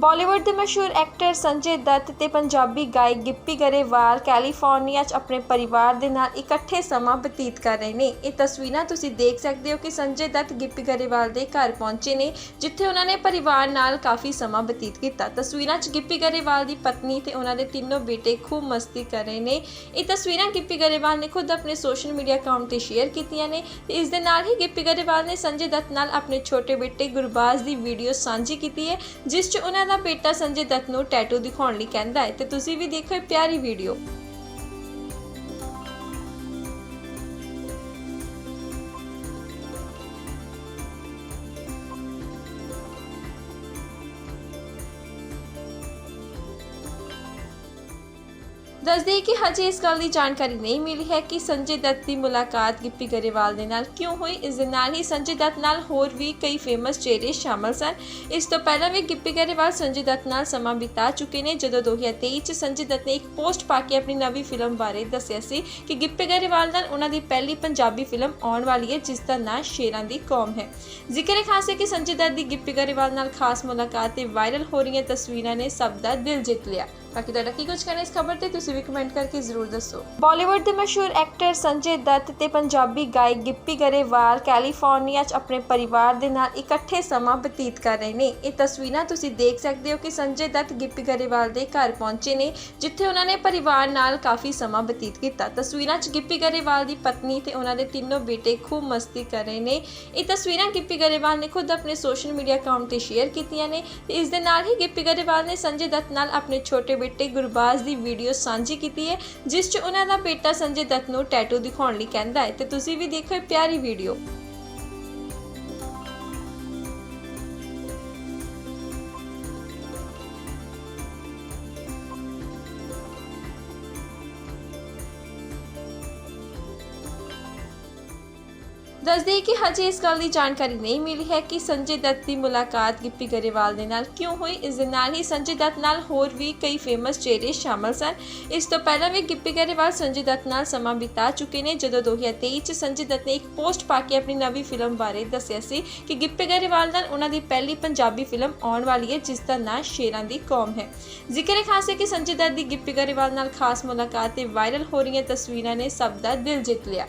ਬਾਲੀਵੁੱਡ ਦੇ ਮਸ਼ਹੂਰ ਐਕਟਰ ਸੰਜੇ ਦੱਤ ਤੇ ਪੰਜਾਬੀ ਗਾਇਕ ਗਿੱਪੀ ਗਰੇਵਾਲ ਕੈਲੀਫੋਰਨੀਆ 'ਚ ਆਪਣੇ ਪਰਿਵਾਰ ਦੇ ਨਾਲ ਇਕੱਠੇ ਸਮਾਂ ਬਤੀਤ ਕਰ ਰਹੇ ਨੇ। ਇਹ ਤਸਵੀਰਾਂ ਤੁਸੀਂ ਦੇਖ ਸਕਦੇ ਹੋ ਕਿ ਸੰਜੇ ਦੱਤ, ਗਿੱਪੀ ਗਰੇਵਾਲ ਦੇ ਘਰ ਪਹੁੰਚੇ ਨੇ, ਜਿੱਥੇ ਉਹਨਾਂ ਨੇ ਪਰਿਵਾਰ ਨਾਲ ਕਾਫੀ ਸਮਾਂ ਬਤੀਤ ਕੀਤਾ। ਤਸਵੀਰਾਂ 'ਚ ਗਿੱਪੀ ਗਰੇਵਾਲ ਦੀ ਪਤਨੀ ਤੇ ਉਹਨਾਂ ਦੇ ਤਿੰਨੋਂ ਬੇਟੇ ਖੂਬ ਮਸਤੀ ਕਰ ਰਹੇ ਨੇ। ਇਹ ਤਸਵੀਰਾਂ ਗਿੱਪੀ ਗਰੇਵਾਲ ਨੇ ਖੁਦ ਆਪਣੇ ਸੋਸ਼ਲ ਮੀਡੀਆ ਅਕਾਊਂਟ ਤੇ ਸ਼ੇਅਰ ਕੀਤੀਆਂ ਨੇ ਤੇ ਇਸ ਦੇ ਨਾਲ ਹੀ ਗਿੱਪੀ ਗਰੇਵਾਲ ਨੇ ਸੰਜੇ ਦੱਤ ਨਾਲ ਆਪਣੇ ਛੋਟੇ ਬੇਟੇ ਗੁਰਬਾਜ਼ ਦੀ ਵੀਡੀਓ ਸਾਂਝੀ ਕੀਤੀ ਹੈ, ਜਿਸ 'ਚ ਉਹਨਾਂ ਦਾ ਬੇਟਾ ਸੰਜੇ ਦੱਤ ਨੂੰ ਟੈਟੂ ਦਿਖਾਉਣ ਲਈ ਕਹਿੰਦਾ ਹੈ ਤੇ ਤੁਸੀਂ ਵੀ ਦੇਖੋ ਇਹ ਪਿਆਰੀ ਵੀਡੀਓ ਦੱਸਦੇ ਕਿ ਹਜੇ ਇਸ ਗੱਲ ਦੀ ਜਾਣਕਾਰੀ ਨਹੀਂ ਮਿਲੀ ਹੈ ਕਿ ਸੰਜੇ ਦੱਤ ਦੀ ਮੁਲਾਕਾਤ ਗਿੱਪੀ ਗਰੇਵਾਲ ਦੇ ਨਾਲ ਕਿਉਂ ਹੋਈ। ਇਸ ਦੇ ਨਾਲ ਹੀ ਸੰਜੇ ਦੱਤ ਨਾਲ ਹੋਰ ਵੀ ਕਈ ਫੇਮਸ ਚਿਹਰੇ ਸ਼ਾਮਲ ਸਨ। ਇਸ ਤੋਂ ਪਹਿਲਾਂ ਵੀ ਗਿੱਪੀ ਗਰੇਵਾਲ ਸੰਜੇ ਦੱਤ ਨਾਲ ਸਮਾਂ ਬਿਤਾ ਚੁੱਕੇ ਨੇ, ਜਦੋਂ 2023 ਚ ਸੰਜੇ ਦੱਤ ਨੇ ਇੱਕ ਪੋਸਟ ਪਾ ਕੇ ਆਪਣੀ ਨਵੀਂ ਫਿਲਮ ਬਾਰੇ ਦੱਸਿਆ ਸੀ ਕਿ ਗਿੱਪੀ ਗਰੇਵਾਲ ਨਾਲ ਉਹਨਾਂ ਦੀ ਪਹਿਲੀ ਪੰਜਾਬੀ ਫਿਲਮ ਆਉਣ ਵਾਲੀ ਹੈ, ਜਿਸ ਦਾ ਨਾਂ ਸ਼ੇਰਾਂ ਦੀ ਕੌਮ ਹੈ। ਜ਼ਿਕਰ ਹੈ ਖਾਸ ਹੈ ਕਿ ਸੰਜੇ ਦੱਤ ਦੀ ਗਿੱਪੀ ਗਰੇਵਾਲ ਨਾਲ ਖਾਸ ਮੁਲਾਕਾਤ ਤੇ ਵਾਇਰਲ ਹੋ ਰਹੀਆਂ ਤਸਵੀਰਾਂ ਨੇ ਸਭ ਦਾ ਦਿਲ ਜਿੱਤ ਲਿਆ। ਬਾਕੀ ਤੁਹਾਡਾ ਕੀ ਕੁਝ ਕਹਿਣਾ ਇਸ ਖਬਰ ਤੇ ਤੁਸੀਂ ਵੀ ਕਮੈਂਟ ਕਰਕੇ ਜ਼ਰੂਰ ਦੱਸੋ ਬਾਲੀਵੁੱਡ ਦੇ ਮਸ਼ਹੂਰ ਐਕਟਰ ਸੰਜੇ ਦੱਤ ਤੇ ਪੰਜਾਬੀ ਗਾਇਕ ਗਿੱਪੀ ਗਰੇਵਾਲ ਕੈਲੀਫੋਰਨੀਆ 'ਚ ਆਪਣੇ ਪਰਿਵਾਰ ਦੇ ਨਾਲ ਇਕੱਠੇ ਸਮਾਂ ਬਤੀਤ ਕਰ ਰਹੇ ਨੇ ਇਹ ਤਸਵੀਰਾਂ ਤੁਸੀਂ ਦੇਖ ਸਕਦੇ ਹੋ ਕਿ ਸੰਜੇ ਦੱਤ ਗਿੱਪੀ ਗਰੇਵਾਲ ਦੇ ਘਰ ਪਹੁੰਚੇ ਨੇ ਜਿੱਥੇ ਉਹਨਾਂ ਨੇ ਪਰਿਵਾਰ ਨਾਲ ਕਾਫੀ ਸਮਾਂ ਬਤੀਤ ਕੀਤਾ ਤਸਵੀਰਾਂ 'ਚ ਗਿੱਪੀ ਗਰੇਵਾਲ ਦੀ ਪਤਨੀ ਤੇ ਉਹਨਾਂ ਦੇ ਤਿੰਨੋਂ ਬੇਟੇ ਖੂਬ ਮਸਤੀ ਕਰ ਰਹੇ ਨੇ ਇਹ ਤਸਵੀਰਾਂ ਗਿੱਪੀ ਗਰੇਵਾਲ ਨੇ ਖੁਦ ਆਪਣੇ ਸੋਸ਼ਲ ਮੀਡੀਆ ਅਕਾਊਂਟ ਤੇ ਸ਼ੇਅਰ ਕੀਤੀਆਂ ਨੇ ਤੇ ਇਸ ਦੇ ਨਾਲ ਹੀ ਗਿੱਪੀ ਗਰੇਵਾਲ ਨੇ ਸੰਜੇ ਦੱਤ ਨਾਲ ਆਪਣੇ ਛੋਟੇ ਬੇਟੇ ਗੁਰਬਾਜ਼ ਦੀ ਵੀਡੀਓ ਸਾਂਝੀ ਕੀਤੀ ਹੈ, ਜਿਸ 'ਚ ਉਹਨਾਂ ਦਾ ਬੇਟਾ ਸੰਜੇ ਦੱਤ ਨੂੰ ਟੈਟੂ ਦਿਖਾਉਣ ਲਈ ਕਹਿੰਦਾ ਹੈ। ਤੇ ਤੁਸੀਂ ਵੀ ਦੇਖੋ ਇਹ ਪਿਆਰੀ ਵੀਡੀਓ ਦੱਸਦੇ ਕਿ ਹਜੇ ਇਸ ਗੱਲ ਦੀ ਜਾਣਕਾਰੀ ਨਹੀਂ ਮਿਲੀ ਹੈ ਕਿ ਸੰਜੇ ਦੱਤ ਦੀ ਮੁਲਾਕਾਤ ਗਿੱਪੀ ਗਰੇਵਾਲ ਦੇ ਨਾਲ ਕਿਉਂ ਹੋਈ। ਇਸ ਦੇ ਨਾਲ ਹੀ ਸੰਜੇ ਦੱਤ ਨਾਲ ਹੋਰ ਵੀ ਕਈ ਫੇਮਸ ਚਿਹਰੇ ਸ਼ਾਮਲ ਸਨ। ਇਸ ਤੋਂ ਪਹਿਲਾਂ ਵੀ ਗਿੱਪੀ ਗਰੇਵਾਲ ਸੰਜੇ ਦੱਤ ਨਾਲ ਸਮਾਂ ਬਿਤਾ ਚੁੱਕੇ ਨੇ, ਜਦੋਂ 2023 ਚ ਸੰਜੇ ਦੱਤ ਨੇ ਇੱਕ ਪੋਸਟ ਪਾ ਕੇ ਆਪਣੀ ਨਵੀਂ ਫਿਲਮ ਬਾਰੇ ਦੱਸਿਆ ਸੀ ਕਿ ਗਿੱਪੀ ਗਰੇਵਾਲ ਨਾਲ ਉਹਨਾਂ ਦੀ ਪਹਿਲੀ ਪੰਜਾਬੀ ਫਿਲਮ ਆਉਣ ਵਾਲੀ ਹੈ, ਜਿਸ ਦਾ ਨਾਂ ਸ਼ੇਰਾਂ ਦੀ ਕੌਮ ਹੈ। ਜ਼ਿਕਰ ਹੈ ਖਾਸ ਹੈ ਕਿ ਸੰਜੇ ਦੱਤ ਦੀ ਗਿੱਪੀ ਗਰੇਵਾਲ ਨਾਲ ਖਾਸ ਮੁਲਾਕਾਤ ਤੇ ਵਾਇਰਲ ਹੋ ਰਹੀਆਂ ਤਸਵੀਰਾਂ ਨੇ ਸਭ ਦਾ ਦਿਲ ਜਿੱਤ ਲਿਆ।